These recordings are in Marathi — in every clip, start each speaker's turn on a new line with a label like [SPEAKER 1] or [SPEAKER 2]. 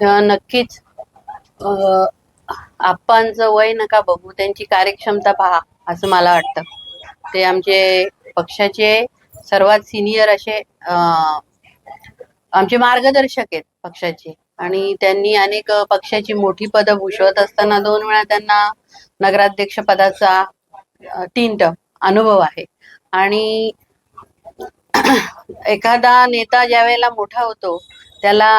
[SPEAKER 1] नक्कीच. आप्पांचं वय नका बघू त्यांची कार्यक्षमता पहा असं मला वाटतं. ते आमचे पक्षाचे सर्वात सिनियर असे आमचे मार्गदर्शक आहेत पक्षाचे. आणि त्यांनी अनेक पक्षाची मोठी पदं भूषवत असताना दोन वेळा त्यांना नगराध्यक्ष पदाचा तीन टर्म अनुभव आहे. आणि एखादा नेता ज्या वेळेला मोठा होतो त्याला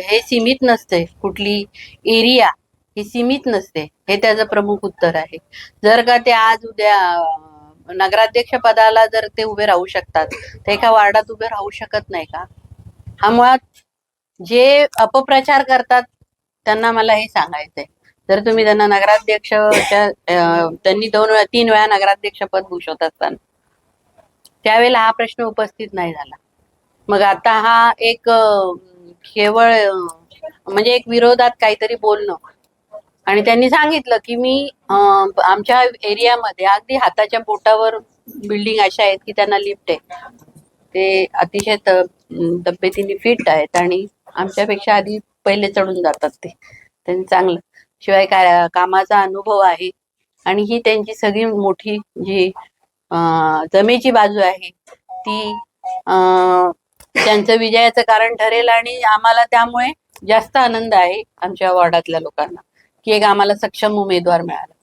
[SPEAKER 1] हे सीमित नसते. कुठली एरिया ही सीमित नसते. हे त्याचं प्रमुख उत्तर आहे. जर का ते आज उद्या नगराध्यक्ष पदाला जर ते उभे राहू शकतात तर एका वार्डात उभे राहू शकत नाही का? हा मुळात जे अपप्रचार करतात त्यांना मला हे सांगायचंय. जर तुम्ही त्यांना नगराध्यक्ष त्यांनी दोन वेळा तीन वेळा नगराध्यक्ष पद भूषवत असताना त्यावेळेला हा प्रश्न उपस्थित नाही झाला. मग आता हा एक केवळ म्हणजे एक विरोधात काहीतरी बोलणं. आणि त्यांनी सांगितलं की मी आमच्या एरियामध्ये अगदी हाताच्या बोटावर बिल्डिंग अशा आहेत की त्यांना लिफ्ट आहे. ते अतिशय तब्येतीने फिट आहेत आणि आमच्यापेक्षा आधी पहिले चढून जातात ते. त्यांनी चांगलं. शिवाय काय कामाचा अनुभव आहे आणि ही त्यांची सगळी मोठी जी जमेची बाजू आहे ती त्यांचं विजयाचं कारण ठरेल आणि आम्हाला त्यामुळे जास्त आनंद आहे आमच्या वॉर्डातल्या लोकांना की एक आम्हाला सक्षम उमेदवार मिळाला.